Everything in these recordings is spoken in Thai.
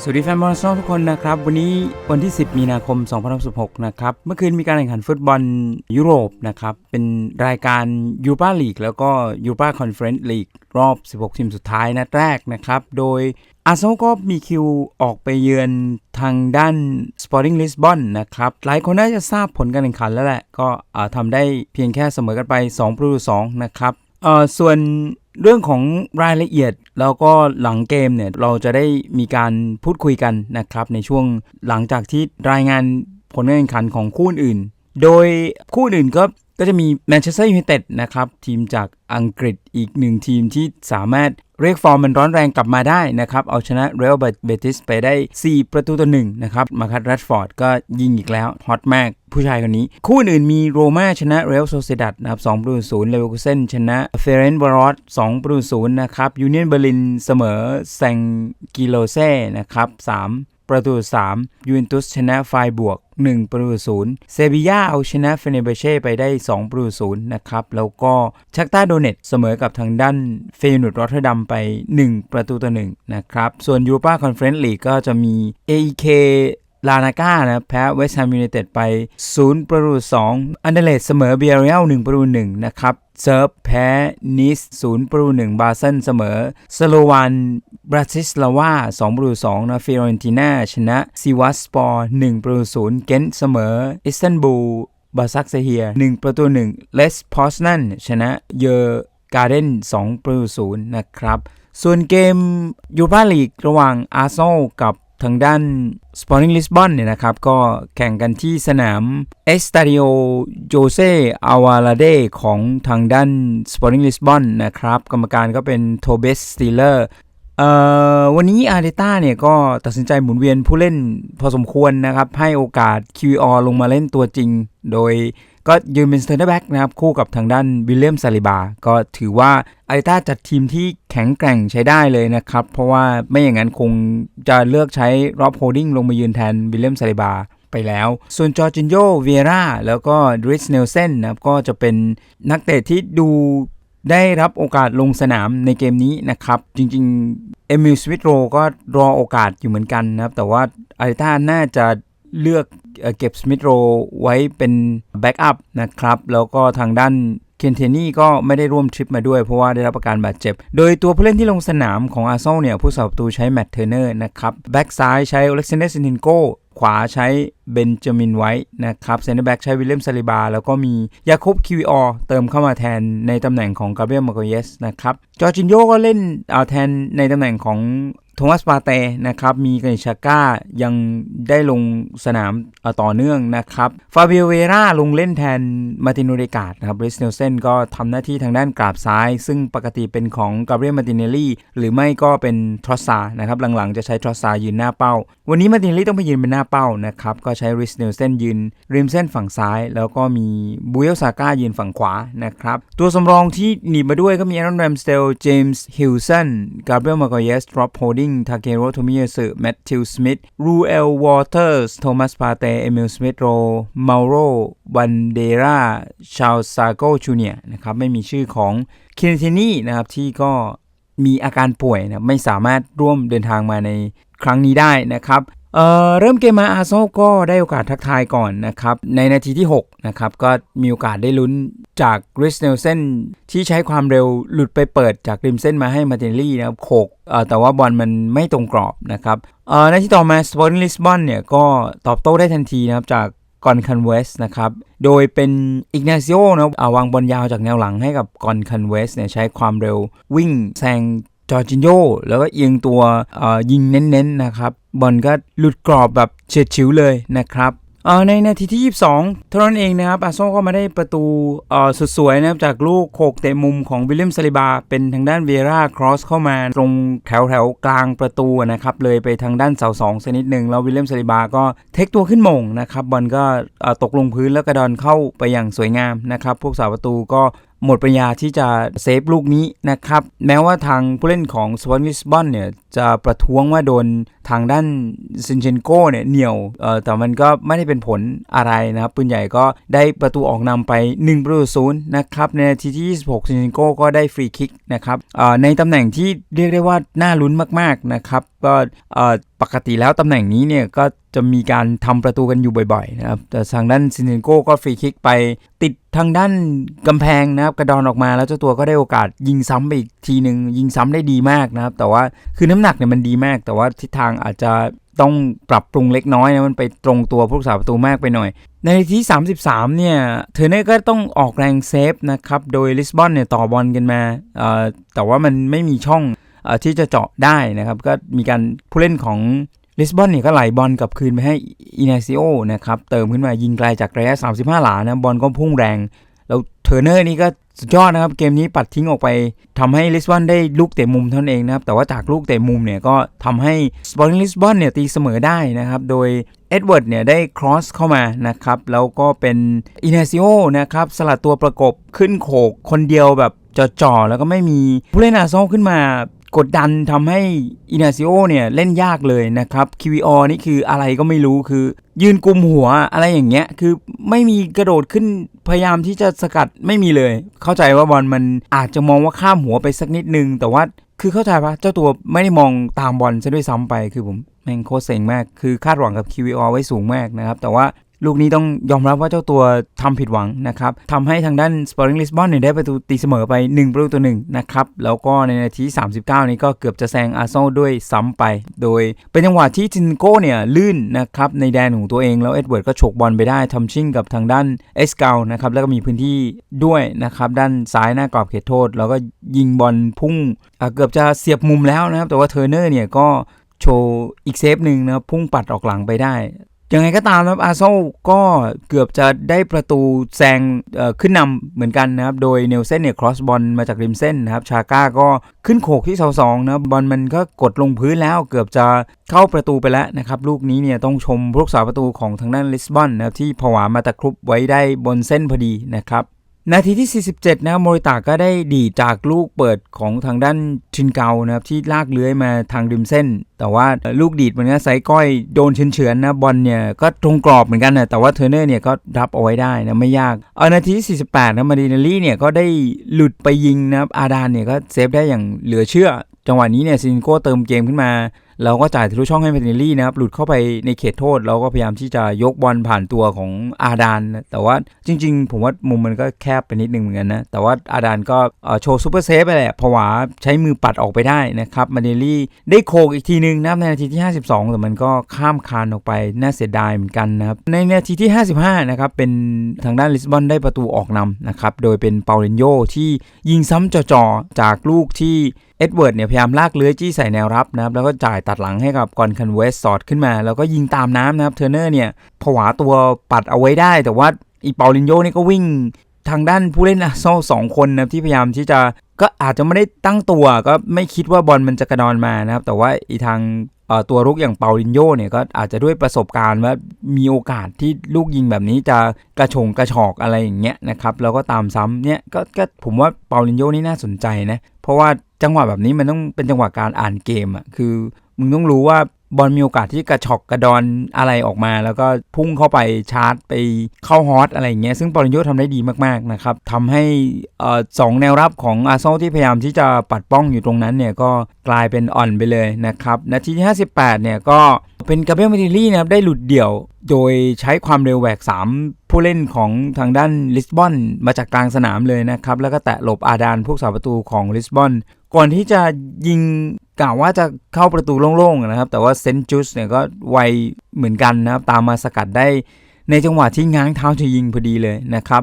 สวัสดีแฟนบอลซนอลทุกคนนะครับ วันนี้วันที่ 10 มีนาคม 2016 นะครับ เมื่อคืนมีการแข่งขันฟุตบอลยุโรปนะครับ เป็นรายการยูปาลีกแล้วก็ยูปาคอนเฟอเรนซ์ลีกรอบ 16 ทีมสุดท้ายนัดแรกนะครับ โดยอาร์เซนอลก็มีคิวออกไปเยือนทางด้าน Sporting Lisbon นะครับ หลายคนน่าจะทราบผลการแข่งขันแล้วแหละ ก็ทำได้เพียงแค่เสมอกันไป 2 ประตูต่อ2นะครับเออส่วน เรื่องของรายละเอียดแล้วก็หลังเกมเนี่ยเราจะได้มีการพูดคุยกันนะครับ ในช่วงหลังจากที่รายงานผลการแข่งขันของคู่อื่น โดยคู่อื่นก็ก็จะมีแมนเชสเตอร์ยูไนเต็ดนะครับ ทีมจากอังกฤษอีกหนึ่งทีมที่สามารถเรียกฟอร์มมันร้อนแรงกลับมาได้นะครับ เอาชนะเรอัลเบติสไปได้ 4 ประตูต่อหนึ่งนะครับ มาคัตแรดฟอร์ดก็ยิงอีกแล้วฮอตมาก ผู้ชายคนนี้ คู่อื่นมีโรม่าชนะเรลโซเซดัดนะครับ2ประตูศูนย์เลเวอร์คูเซนชนะเฟเรนบารอส2ประตูศูนย์นะครับยูเนียนเบอร์ลินเสมอแซงกิโลเซ่นะครับ3ประตู3ยูเวนตุสชนะไฟบวก 1 ประตูศูนย์เซบีย่าเอาชนะเฟเนเบเช่ไปได้ 2 ประตูศูนย์นะครับ แล้วก็ชักตาโดเนตเสมอกับทางด้านเฟยนุดรอตเทอร์ดัมไป 1 ประตูต่อ1นะครับ ส่วนยูปาคอนเฟรนซ์ลีกก็จะมี AEK ลานาก้านะแพ้เวสต์แฮมยูไนเต็ดไป 0 ประตู2อันเดเลดเสมอเบียร์เรียล1ประตู1นะครับเซิร์ฟแพ้นิส0ประตู1บาเซนเสมอ สโลวานบราซิสลาวา2ประตู2นะฟิโรนติน่าชนะซิวัสปอร์1ประตู0เกนเสมออิสตันบูลบาซักเซเฮีย 1 ประตู1เลสพอสนันชนะเยอร์การ์เดน2ประตู0นะครับส่วนเกมยูปาลีกระหว่างอาร์เซนอลกับ ทางด้าน Sporting Lisbon เนี่ยนะครับ ก็แข่งกันที่สนาม Estadio Jose Alvalade ของทางด้าน Sporting Lisbon นะครับ กรรมการก็เป็นโทเบสสตีเลอร์เอ่อวันนี้อาร์เตต้าเนี่ยก็ตัดสินใจหมุนเวียนผู้เล่นพอสมควรนะครับ ให้โอกาส QR ลงมาเล่นตัวจริง โดย ก็ยืนเป็นสเตอร์แบ็กนะครับ คู่กับทางด้านวิลเลียมซาลิบา ก็ถือว่าอาร์เตต้าจัดทีมที่แข็งแกร่งใช้ได้เลยนะครับ เพราะว่าไม่อย่างนั้นคงจะเลือกใช้รอบโฮดดิ้งลงมายืนแทนวิลเลียมซาลิบาไปแล้ว ส่วนจอร์จินโยเวียร่าแล้วก็ดริสเนลเซนนะครับก็จะเป็นนักเตะที่ดูได้รับโอกาสลงสนามในเกมนี้นะครับ จริงๆ เอมิลสวิตโรก็รอโอกาสอยู่เหมือนกันนะครับ แต่ว่าอาริต้าน่าจะเลือก เก็บสมิธโรไว้เป็นแบ็กอัพนะครับ แล้วก็ทางด้านเคนเทนี่ก็ไม่ได้ร่วมทริปมาด้วยเพราะว่าได้รับอาการบาดเจ็บ โดยตัวผู้เล่นที่ลงสนามของอาร์เซนอลเนี่ย ผู้สาประตูใช้แมตต์เทอร์เนอร์นะครับแบ็กซ้ายใช้อเล็กซานเดอร์ซินทินโกขวาใช้เบนจามินไว้นะครับเซนเตอร์แบ็กใช้วิลเลียมซาลิบา แล้วก็มียาคบคิวอเติมเข้ามาแทนในตำแหน่งของกาเบรียลมาโกเยสนะครับจอร์จินโยก็เล่นเอาแทนในตำแหน่งของโทมัสปาเตนะครับมีกานิชาก้ายังได้ลงสนามต่อเนื่องนะครับฟาเบียเวราลงเล่นแทนมาตินโนเดกาดนะครับบริสเนลเซนก็ทำหน้าที่ทางด้านกราบซ้าย ซึ่งปกติเป็นของกาเบรียลมาตินเนลลี่หรือไม่ก็เป็นทรอสซานะครับหลังๆจะใช้ทรอสซายืนหน้าเป้า วันนี้มาตินเนลลี่ต้องไปยืนเป็นหน้าเป้านะครับก็ใช้ริสเนลเซนยืนริมเส้นฝั่งซ้าย แล้วก็มีบุเอลซาก้ายืนฝั่งขวานะครับตัวสำรองที่หนีมาด้วยก็มีแอรอนแรมสเตลเจมส์ฮิลสันกาเบรียลมาโกเยสดรอปโฮดดิ้งทาเกโรโทมิเยสึแมทธิวสมิธรูเอลวอเตอร์สโทมัสปาเตเอมิลสมิธโรมาโรวันเดราชาลซาโกจูเนียนะครับไม่มีชื่อของเคนเทนี่นะครับที่ก็มีอาการป่วยนะไม่สามารถร่วมเดินทางมาในครั้งนี้ได้นะครับ เอ่อเริ่มเกมมาอาร์เซนอลก็ได้โอกาสทักทายก่อนนะครับ ในนาทีที่ 6 นะครับ ก็มีโอกาสได้ลุ้นจากริสเนลเซนที่ใช้ความเร็วหลุดไปเปิดจากริมเส้นมาให้มาเตนลี่นะครับโขกเอ่อแต่ว่าบอลมันไม่ตรงกรอบนะครับเอ่อในที่ต่อมาสปอร์ติ้งลิสบอนเนี่ยก็ตอบโต้ได้ทันทีนะครับจากกอนคันเวสนะครับ โดยเป็นอิกนาซิโอนะวางบอลยาวจากแนวหลังให้กับกอนคันเวสเนี่ยใช้ความเร็ววิ่งแซง จอร์จินโยแล้วก็เอียงตัวยิงเน้นๆนะครับบอลก็หลุดกรอบแบบเฉียดฉิวเลยนะครับในนาทีที่ 22 เท่านั้นเองนะครับอาร์เซนอลก็มาได้ประตูสุดสวยนะครับจากลูกโขกเตะมุมของวิลเลียมซาลิบา เป็นทางด้านเวราครอสเข้ามาตรงแถวแถวๆกลางประตูนะครับเลยไปทางด้านเสาสองสนิดหนึ่งแล้ววิลเลียมซาลิบาก็เทคตัวขึ้นมงนะครับบอลก็ตกลงพื้นแล้วกระดอนเข้าไปอย่างสวยงามนะครับพวกสาวประตูก็ หมดปัญญาที่จะเซฟลูกนี้นะครับ แม้ว่าทางผู้เล่นของสวอนวิสบอนเนี่ย จะประท้วงว่าโดนทางด้านซินเชนโกเนี่ยเหนี่ยวเออแต่มันก็ไม่ได้เป็นผลอะไรนะครับ ปืนใหญ่ก็ได้ประตูออกนำไป1ประตูศูนย์นะครับ ในนาทีที่ 26 ซินเชนโกก็ได้ฟรีคิกนะครับเอ่อในตำแหน่งที่เรียกได้ว่าน่าลุ้นมากๆนะครับ ก็เอ่อปกติแล้วตำแหน่งนี้เนี่ยก็จะมีการทำประตูกันอยู่บ่อยๆนะครับ แต่ทางด้านซินเชนโกก็ฟรีคิกไปติดทางด้านกำแพงนะครับ กระดอนออกมาแล้วเจ้าตัวก็ได้โอกาสยิงซ้ำไปอีกทีหนึ่งยิงซ้ำได้ดีมากนะครับ แต่ว่าคือน้ำหนักเนี่ยมันดีมาก แต่ว่าทิศทางอาจจะต้องปรับปรุงเล็กน้อยนะมันไปตรงตัวผู้รักษาประตูมากไปหน่อย ในทีที่33 เนี่ยเทอร์เนอร์ก็ต้องออกแรงเซฟนะครับ โดยลิสบอนเนี่ยต่อบอลกันมาแต่ว่ามันไม่มีช่องเอ่อที่จะเจาะได้นะครับ ก็มีการผู้เล่นของลิสบอนเนี่ยก็ไหลบอลกลับคืนไปให้อินาซิโอนะครับ เติมขึ้นมายิงไกลจากระยะ 35 หลานะบอลก็พุ่งแรง แล้วเทอร์เนอร์นี่ก็ สุดยอดนะครับเกมนี้ปัดทิ้งออกไปทำให้ลิสบอนได้ลูกเตะมุมเท่านั้นเองนะครับแต่ว่าจากลูกเตะมุมเนี่ยก็ทำให้สปอร์ติ้งลิสบอนเนี่ยตีเสมอได้นะครับโดยเอ็ดเวิร์ดเนี่ยได้ครอสเข้ามานะครับแล้วก็เป็นอินาซิโอนะครับสลัดตัวประกบขึ้นโขกคนเดียวแบบจ่อๆแล้วก็ไม่มีผู้เล่นอาร์เซนอลขึ้นมา กดดันทำให้อินาซิโอเนี่ยเล่นยากเลยนะครับ QVR นี่คืออะไรก็ไม่รู้คือ ยืนกุมหัวอะไรอย่างเงี้ยคือไม่มีกระโดดขึ้นพยายามที่จะสกัดไม่มีเลย เข้าใจว่าบอลมันอาจจะมองว่าข้ามหัวไปสักนิดนึง แต่ว่าคือเข้าใจปะเจ้าตัวไม่ได้มองตามบอลซะด้วยซ้ำไปคือผมแม่งโคตรเซ็งมากคือคาดหวังกับ QVR ไว้สูงมากนะครับแต่ว่า ลูกนี้ต้องยอมรับว่าเจ้าตัวทำผิดหวังนะครับทำให้ทางด้าน Sporting Lisbon เนี่ยได้ประตูตีเสมอไป 1 ประตูต่อหนึ่งนะครับ แล้วก็ในนาที 39 นี้ก็เกือบจะแซงอาร์เซนอลด้วยซ้ำไป โดยเป็นจังหวะที่จินโก้เนี่ยลื่นนะครับในแดนของตัวเองแล้วเอ็ดเวิร์ดก็ฉกบอลไปได้ทำชิ่งกับทางด้านเอสเกลนะครับแล้วก็มีพื้นที่ด้วยนะครับด้านซ้ายหน้ากรอบเขตโทษ แล้วก็ยิงบอลพุ่งเกือบจะเสียบมุมแล้วนะครับแต่ว่าเทอร์เนอร์เนี่ยก็โชว์อีกเซฟหนึ่งนะพุ่งปัดออกหลังไปได้ ยังไงก็ตามนะครับอาร์เซนก็เกือบจะได้ประตูแซงขึ้นนำเหมือนกันนะครับ โดยเนลเซนเนี่ยครอสบอลมาจากริมเส้นนะครับ ชาก้าก็ขึ้นโขกที่เสาสองนะบบอลมันก็กดลงพื้นแล้วเกือบจะเข้าประตูไปแล้วนะครับ ลูกนี้เนี่ยต้องชมพวกสาประตูของทางด้านลิสบอนนะครับที่ผวามาตะครุบไว้ได้บนเส้นพอดีนะครับ นาทีที่ 47 นะครับโมริตาก็ได้ดีดจากลูกเปิดของทางด้านชินเกานะครับที่ลากเลื้อยมาทางริมเส้น แต่ว่าลูกดีดมันก็ไซก้อยโดนเฉือนๆนะบอลเนี่ยก็ตรงกรอบเหมือนกันนะแต่ว่าเทอร์เนอร์เนี่ยก็รับเอาไว้ได้นะไม่ยากเอานาทีที่ 48 นะมาดินาลี่เนี่ยก็ได้หลุดไปยิงนะครับอาดานเนี่ยก็เซฟได้อย่างเหลือเชื่อ จังหวะนี้เนี่ยซินโก้เติมเกมขึ้นมา เราก็จ่ายทะลุช่องให้เมตินลี่นะครับ หลุดเข้าไปในเขตโทษ เราก็พยายามที่จะยกบอลผ่านตัวของอาดาน แต่ว่าจริง ๆ ผมว่ามุมมันก็แคบไปนิดนึงเหมือนกันนะ แต่ว่าอาดานก็โชว์ซูเปอร์เซฟไปแหละผวาใช้มือปัดออกไปได้นะครับ มาเดนลี่ได้โคกอีกทีนึงนะครับในนาทีที่ 52 แต่มันก็ข้ามคานออกไปน่าเสียดายเหมือนกันนะครับ ในนาทีที่ 55 นะครับ เป็นทางด้านลิสบอนได้ประตูออกนำนะครับ โดยเป็นเปาเลนโยที่ยิงซ้ำจ่อๆจากลูกที่ เอ็ดเวิร์ดเนี่ยพยายามลากเลื้อยจี้ใส่แนวรับนะครับแล้วก็จ่ายตัดหลังให้กับกอนคันเวสสอดขึ้นมา แล้วก็ยิงตามน้ำนะครับเทอร์เนอร์เนี่ยผวาตัวปัดเอาไว้ได้ แต่ว่าอีเปาลินโยนี่ก็วิ่งทางด้านผู้เล่นอาร์เซนอลสองคนนะครับที่พยายามที่จะก็อาจจะไม่ได้ตั้งตัว ก็ไม่คิดว่าบอลมันจะกระดอนมานะครับ แต่ว่าอีทาง ตัวรุกอย่างเปาลินโยเนี่ยก็อาจจะด้วยประสบการณ์ว่ามีโอกาสที่ลูกยิงแบบนี้จะกระชงกระชอกอะไรอย่างเงี้ยนะครับแล้วก็ตามซ้ำเนี่ยก็ก็ผมว่าเปาลินโยนี่น่าสนใจนะเพราะว่าจังหวะแบบนี้มันต้องเป็นจังหวะการอ่านเกมอะคือ มึงต้องรู้ว่าบอลมีโอกาสที่กระชอกกระดอนอะไรออกมา แล้วก็พุ่งเข้าไปชาร์จไปเข้าฮอตอะไรอย่างเงี้ยซึ่งปาลินโยทำได้ดีมากๆนะครับทำให้สองแนวรับของอาร์เซนอลที่พยายามที่จะปัดป้องอยู่ตรงนั้นเนี่ยก็กลายเป็นอ่อนไปเลยนะครับนาทีที่ 58 เนี่ยก็เป็นกาเบรียลเมติลี่นะครับได้หลุดเดี่ยว โดยใช้ความเร็วแหวก 3 ผู้เล่นของทางด้านลิสบอนมาจากกลางสนามเลยนะครับ แล้วก็แตะหลบอาดานพวกสาประตูของลิสบอนก่อนที่จะยิงกล่าวว่าจะเข้าประตูโล่งๆนะครับ แต่ว่าเซนจูสเนี่ยก็ไวเหมือนกันนะครับ ตามมาสกัดได้ในจังหวะที่ง้างเท้าจะยิงพอดีเลยนะครับ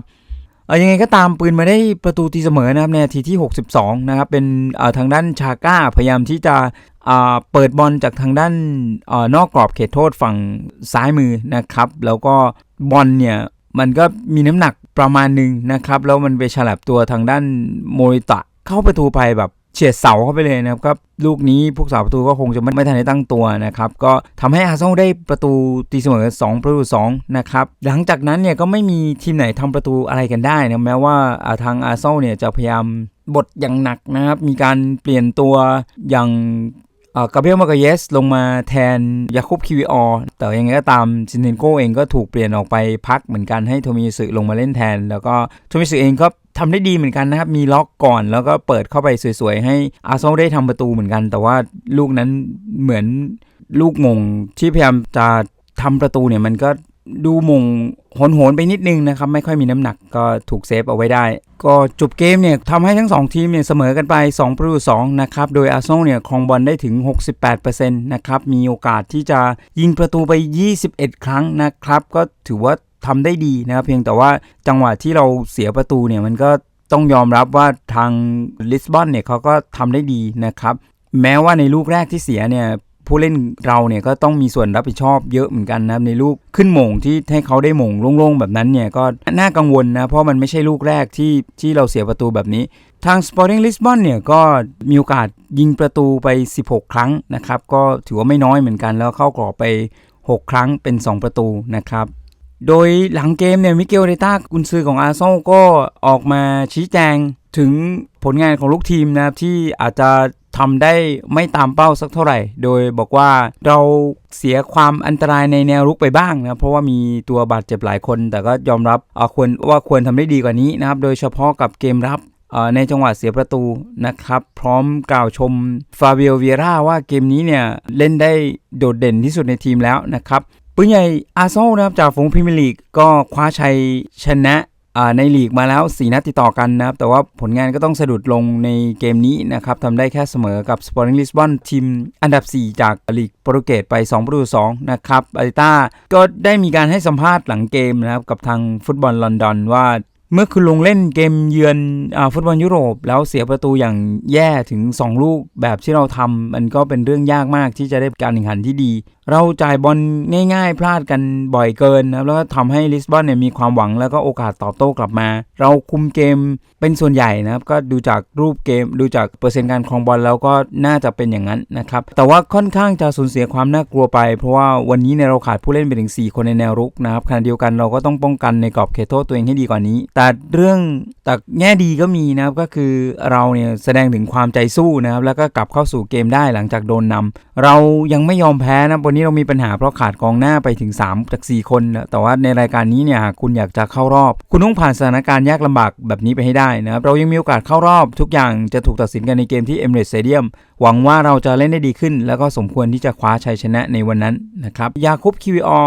เออยังไงก็ตามปืนมาได้ประตูตีเสมอนะครับในนาทีที่ 62 นะครับ เป็นทางด้านชาก้าพยายามที่จะเปิดบอลจากทางด้านอ่อนอกกรอบเขตโทษฝั่งซ้ายมือนะครับ แล้วก็บอลเนี่ย มันก็มีน้ำหนักประมาณหนึ่งนะครับ แล้วมันไปฉลับตัวทางด้านโมริตะ เข้าประตูไปแบบเฉียดเสาเข้าไปเลยนะครับลูกนี้พวกสาวประตูก็คงจะไม่ไมทันได้ตั้งตัวนะครับ ก็ทำให้อาร์เซนอลได้ประตูตีเสมอ 2 ประตู2นะครับ หลังจากนั้นเนี่ยก็ไม่มีทีมไหนทำประตูอะไรกันได้นะแม้ว่าทางอาร์เซนอลเนี่ยจะพยายามบทอย่างหนักนะครับ มีการเปลี่ยนตัวอย่าง กาเบรียลมาเกเยสลงมาแทนยาคุบคิวิออร์แต่ยังไงก็ตามจินเทนโกเองก็ถูกเปลี่ยนออกไปพักเหมือนกันให้โทมิสึลงมาเล่นแทน แล้วก็โทมิสึเองก็ทำได้ดีเหมือนกันนะครับ มีล็อกก่อนแล้วก็เปิดเข้าไปสวยๆ ให้อาร์เซนอลได้ทำประตูเหมือนกัน แต่ว่าลูกนั้นเหมือนลูกงงที่พยายามจะทำประตูเนี่ยมันก็ ดูมงโหนๆไปนิดนึงนะครับ ไม่ค่อยมีน้ำหนักก็ถูกเซฟเอาไว้ได้ ก็จบเกมเนี่ยทำให้ทั้ง 2 ทีมเนี่ยเสมอกันไป2ประตู2นะครับ โดยอาร์เซนอลเนี่ยครองบอลได้ถึง 68%นะครับมีโอกาสที่จะยิงประตูไป 21 ครั้งนะครับ ก็ถือว่าทำได้ดีนะครับ เพียงแต่ว่าจังหวะที่เราเสียประตูเนี่ยมันก็ต้องยอมรับว่าทางลิสบอนเนี่ยเขาก็ทำได้ดีนะครับ แม้ว่าในลูกแรกที่เสียเนี่ย ผู้เล่นเราเนี่ยก็ต้องมีส่วนรับผิดชอบเยอะเหมือนกันนะครับในลูกขึ้นหม่งที่ให้เขาได้หม่งโล่งๆแบบนั้นเนี่ยก็น่ากังวลนะเพราะมันไม่ใช่ลูกแรกที่ที่เราเสียประตูแบบนี้ ทาง Sporting Lisbon เนี่ยก็มีโอกาสยิงประตูไป 16 ครั้งนะครับก็ถือว่าไม่น้อยเหมือนกัน แล้วเข้ากรอบไป 6 ครั้งเป็น 2 ประตูนะครับโดยหลังเกมเนี่ยมิเกลเดต้ากุนซือของอาร์เซนอลก็ออกมาชี้แจงถึงผลงานของลูกทีมนะครับที่อาจจะ ทำได้ไม่ตามเป้าสักเท่าไหร่ โดยบอกว่าเราเสียความอันตรายในแนวรุกไปบ้างนะเพราะว่ามีตัวบาดเจ็บหลายคน แต่ก็ยอมรับควรว่าควรทำได้ดีกว่านี้นะครับ โดยเฉพาะกับเกมรับในจังหวะเสียประตูนะครับ พร้อมกล่าวชมฟาเบียเวียร่าว่าเกมนี้เนี่ย เล่นได้โดดเด่นที่สุดในทีมแล้วนะครับปืนใหญ่อาร์เซนอลนะครับจากฝูงพรีเมียร์ลีกก็คว้าชัยชนะ ในลีกมาแล้ว 4 นัดติดต่อกันนะครับ แต่ว่าผลงานก็ต้องสะดุดลงในเกมนี้นะครับทำได้แค่เสมอกับสปอร์ติ้งลิสบอนทีมอันดับ 4 จากลีกโปรตุเกสไป2ประตู2นะครับอาริต้าก็ได้มีการให้สัมภาษณ์หลังเกมนะครับ กับทางฟุตบอลลอนดอนว่า เมื่อคุณลงเล่นเกมเยือนอฟุตบอลยุโรป แล้วเสียประตูอย่างแย่ถึง 2 ลูกแบบที่เราทำมันก็เป็นเรื่องยากมากที่จะได้การแข่งขันที่ดี เราจ่ายบอลง่ายๆ พลาดกันบ่อยเกินนะแล้วก็ทำให้ลิสบอนเนี่ยมีความหวังแล้วก็โอกาสตอบโต้กลับมา เราคุมเกมเป็นส่วนใหญ่นะครับ ก็ดูจากรูปเกม ดูจากเปอร์เซ็นต์การครองบอลแล้วก็น่าจะเป็นอย่างนั้นนะครับแต่ว่าค่อนข้างจะสูญเสียความน่ากลัวไป เพราะว่าวันนี้เนี่ยเราขาดผู้เล่นไปถึง4คนในแนวรุกนะครับขณะเดียวกันเราก็ต้องป้องกันในกรอบเขตโทษตัวเองให้ดีกว่านี้แต่เรื่องแต่แง่ดีก็มีนะครับก็คือเราเนี่ยแสดงถึงความใจสู้นะครับแล้วก็กลับเข้าสู่เกมได้หลังจากโดนนำเรายังไม่ยอมแพ้นะวันนี้เรามีปัญหาเพราะขาดกองหน้าไปถึง 3 จาก 4 คนนะแต่ว่าในรายการนี้เนี่ยคุณอยากจะเข้ารอบ คุณต้องผ่านสถานการณ์ยากลำบากแบบนี้ไปให้ได้นะครับเรายังมีโอกาสเข้ารอบทุกอย่างจะถูกตัดสินกันในเกมที่เอมเรสเซเดียมหวังว่าเราจะเล่นได้ดีขึ้น แล้วก็สมควรที่จะคว้าชัยชนะในวันนั้นนะครับยาคุบคิวออ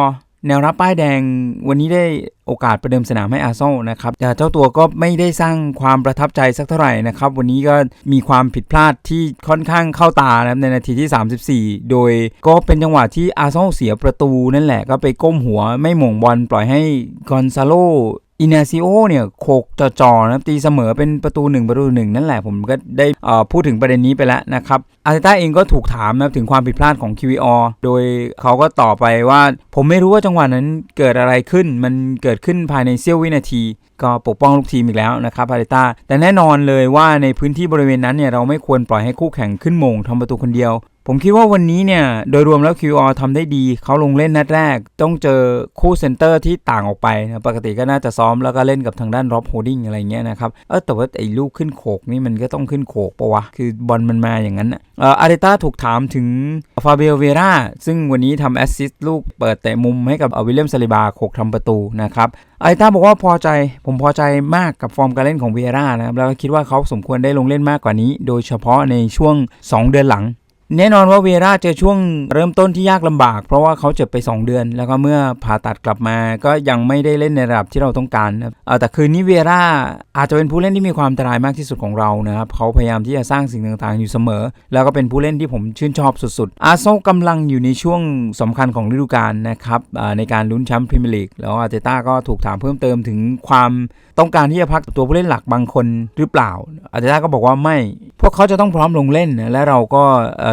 แนวรับป้ายแดงวันนี้ได้โอกาสประเดิมสนามให้อาร์เซนอลนะครับแต่เจ้าตัวก็ไม่ได้สร้างความประทับใจสักเท่าไหร่นะครับ วันนี้ก็มีความผิดพลาดที่ค่อนข้างเข้าตานะในนาทีที่ 34 โดยก็เป็นจังหวะที่อาร์เซนอลเสียประตูนั่นแหละก็ไปก้มหัวไม่หม่งบอลปล่อยให้กอนซาโล อินาซิโอเนี่ยโคกจ่อๆนะตีเสมอเป็นประตู1ประตูหนึ่งนั่นแหละผมก็ได้พูดถึงประเด็นนี้ไปแล้วนะครับอาร์เตต้าเองก็ถูกถามนะถึงความผิดพลาดของ QVR โดยเขาก็ตอบไปว่า ผมไม่รู้ว่าจังหวะนั้นเกิดอะไรขึ้น มันเกิดขึ้นภายในเสี้ยววินาที ก็ปกป้องลูกทีมอีกแล้วนะครับอาร์เตต้าแต่แน่นอนเลยว่าในพื้นที่บริเวณนั้นเนี่ยเราไม่ควรปล่อยให้คู่แข่งขึ้นมงทำประตูคนเดียว ผมคิดว่าวันนี้เนี่ยโดยรวมแล้ว QR ทำได้ดี เขาลงเล่นนัดแรก ต้องเจอคู่เซนเตอร์ที่ต่างออกไปนะปกติก็น่าจะซ้อมแล้วก็เล่นกับทางด้านร็อบโฮดิ้งอะไรเงี้ยนะครับ เออแต่ว่าไอ้ลูกขึ้นโขกนี่มันก็ต้องขึ้นโขกปะวะ คือบอลมันมาอย่างนั้นเอออาริต้าถูกถามถึงฟาเบลเวราซึ่งวันนี้ทำแอสซิสต์ลูกเปิดแต่มุมให้กับวิลเลียมซาลิบาโขกทำประตูนะครับอาริต้าบอกว่าพอใจผมพอใจมากกับฟอร์มการเล่นของเวรานะครับแล้วก็คิดว่าเขาสมควรได้ลงเล่นมากกว่านี้ โดยเฉพาะในช่วง 2 เดือนหลัง แน่นอนว่าเวราเจอช่วงเริ่มต้นที่ยากลำบาก เพราะว่าเขาเจ็บไป 2 เดือน แล้วก็เมื่อผ่าตัดกลับมาก็ยังไม่ได้เล่นในระดับที่เราต้องการนะแต่คืนนี้เวราอาจจะเป็นผู้เล่นที่มีความอันตรายมากที่สุดของเรานะครับเขาพยายามที่จะสร้างสิ่งต่างๆ อยู่เสมอ แล้วก็เป็นผู้เล่นที่ผมชื่นชอบสุดๆ อาร์เซนอลกำลังอยู่ในช่วงสำคัญของฤดูกาลนะครับในการลุ้นแชมป์พรีเมียร์ลีกแล้วอาร์เตต้าก็ถูกถามเพิ่มเติมถึงความต้องการที่จะพักตัวผู้เล่นหลักบางคนหรือเปล่าอาร์เตต้าก็บอกว่าไม่พวกเขาจะต้องพร้อมลงเล่น และเราก็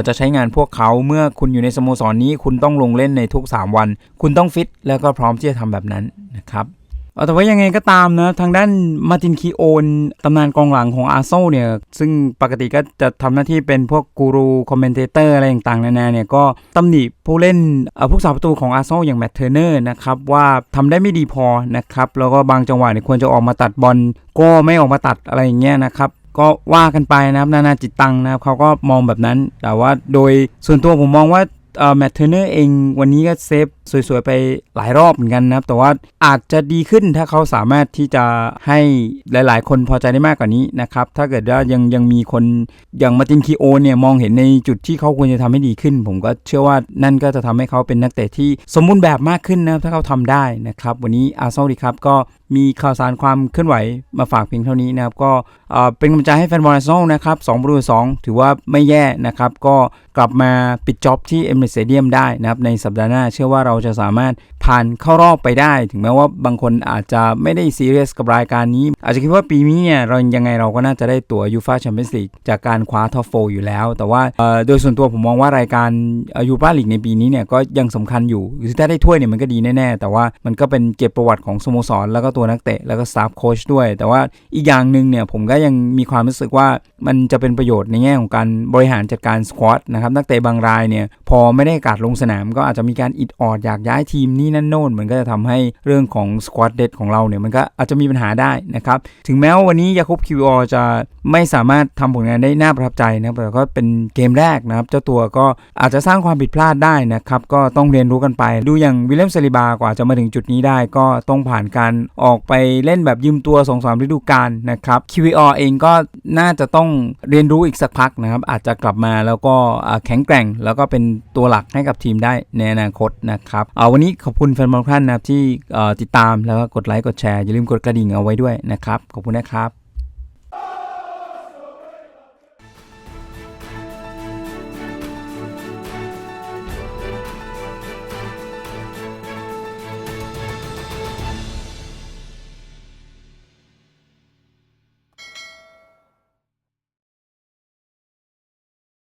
จะใช้งานพวกเขาเมื่อคุณอยู่ในสโมสรนนี้ คุณต้องลงเล่นในทุก 3 วัน คุณต้องฟิต แล้วก็พร้อมที่จะทำแบบนั้นนะครับแต่ว่ายังไงก็ตามนะทางด้านมาตินคีโอนตำนานกองหลังของอาร์โซเนี่ย ซึ่งปกติก็จะทำหน้าที่เป็นพวกกูรูคอมเมนเตอร์อะไรต่างๆนานาเนี่ย ก็ตำหนิผู้เล่นผู้สาประตูของอาร์โซอย่างแมตเทอร์เนอร์นะครับ ว่าทำได้ไม่ดีพอนะครับ แล้วก็บางจังหวะเนี่ยควรจะออกมาตัดบอลก็ไม่ออกมาตัดอะไรอย่างเงี้ยนะครับ ก็ว่ากันไปนะครับนานาจิตตังนะครับเขาก็มองแบบนั้น แต่ว่าโดยส่วนตัวผมมองว่าแมตเทอร์เนอร์เองวันนี้ก็เซฟ สวยๆไปหลายรอบเหมือนกันนะครับ แต่ว่าอาจจะดีขึ้นถ้าเขาสามารถที่จะให้หลายๆ คนพอใจได้มากกว่านี้นะครับ ถ้าเกิดว่ายังยังมีคนอย่างมาตินคีโอเนี่ยมองเห็นในจุดที่เขาควรจะทำให้ดีขึ้น ผมก็เชื่อว่านั่นก็จะทำให้เขาเป็นนักเตะที่สมบูรณ์แบบมากขึ้นนะครับถ้าเขาทำได้นะครับ วันนี้อาร์เซนอลดีครับก็มีข่าวสารความเคลื่อนไหวมาฝากเพียงเท่านี้นะครับ ก็เป็นกำลังใจให้แฟนบอลอาร์เซนอลนะครับ2ประตูต่อ2ถือว่าไม่แย่นะครับ ก็กลับมาปิดจ็อบที่เอเมเรตสเตเดียมได้นะครับในสัปดาห์หน้าเชื่อว่าเราจะสามารถผ่านเข้ารอบไปได้ ถึงแม้ว่าบางคนอาจจะไม่ได้ซีเรียสกับรายการนี้ อาจจะคิดว่าปีนี้เนี่ยเรายังไงเราก็น่าจะได้ตั๋วยูฟาแชมเปี้ยนส์ลีกจากการคว้าท็อปโฟอยู่แล้ว แต่ว่าโดยส่วนตัวผมมองว่ารายการยูฟาลีกในปีนี้เนี่ยก็ยังสำคัญอยู่คือถ้าได้ถ้วยเนี่ยมันก็ดีแน่ๆ แต่ว่ามันก็เป็นเก็บประวัติของสโมสร แล้วก็ตัวนักเตะแล้วก็สตาฟโค้ชด้วย แต่ว่าอีกอย่างหนึ่งเนี่ยผมก็ยังมีความรู้สึกว่ามันจะเป็นประโยชน์ในแง่ของการบริหารจัดการสควอตนะครับนักเตะบางรายเนี่ยพอไม่ได้กาสลงสนามก็อาจจะมีการอิดออดอยากย้ายทีมนี่นั่นโน่นมันก็จะทำให้เรื่องของสควอตเดดของเราเนี่ยมันก็อาจจะมีปัญหาได้นะครับ ถึงแม้ว่าวันนี้ยาคุบคิวอจะไม่สามารถทำผลงานได้น่าประทับใจนะแต่ก็เป็นเกมแรกนะครับ เจ้าตัวก็อาจจะสร้างความผิดพลาดได้นะครับ ก็ต้องเรียนรู้กันไป ดูอย่างวิลเลมซาลิบากว่าจะมาถึงจุดนี้ได้ ก็ต้องผ่านการออกไปเล่นแบบยืมตัว2อสฤดูกาลนะครับ QVR เองก็น่าจะต้องเรียนรู้อีกสักพักนะครับ อาจจะกลับมาแล้วก็แข็งแกร่ง แล้วก็เป็นตัวหลักให้กับทีมได้ในอนาคตนะครับเอาวันนี้ขอบคุณแฟนบอลท่านนะครับที่ติดตามแล้วก็กดไลค์กดแชร์อย่าลืมกดกระดิ่งเอาไว้ด้วยนะครับขอบคุณนะครับ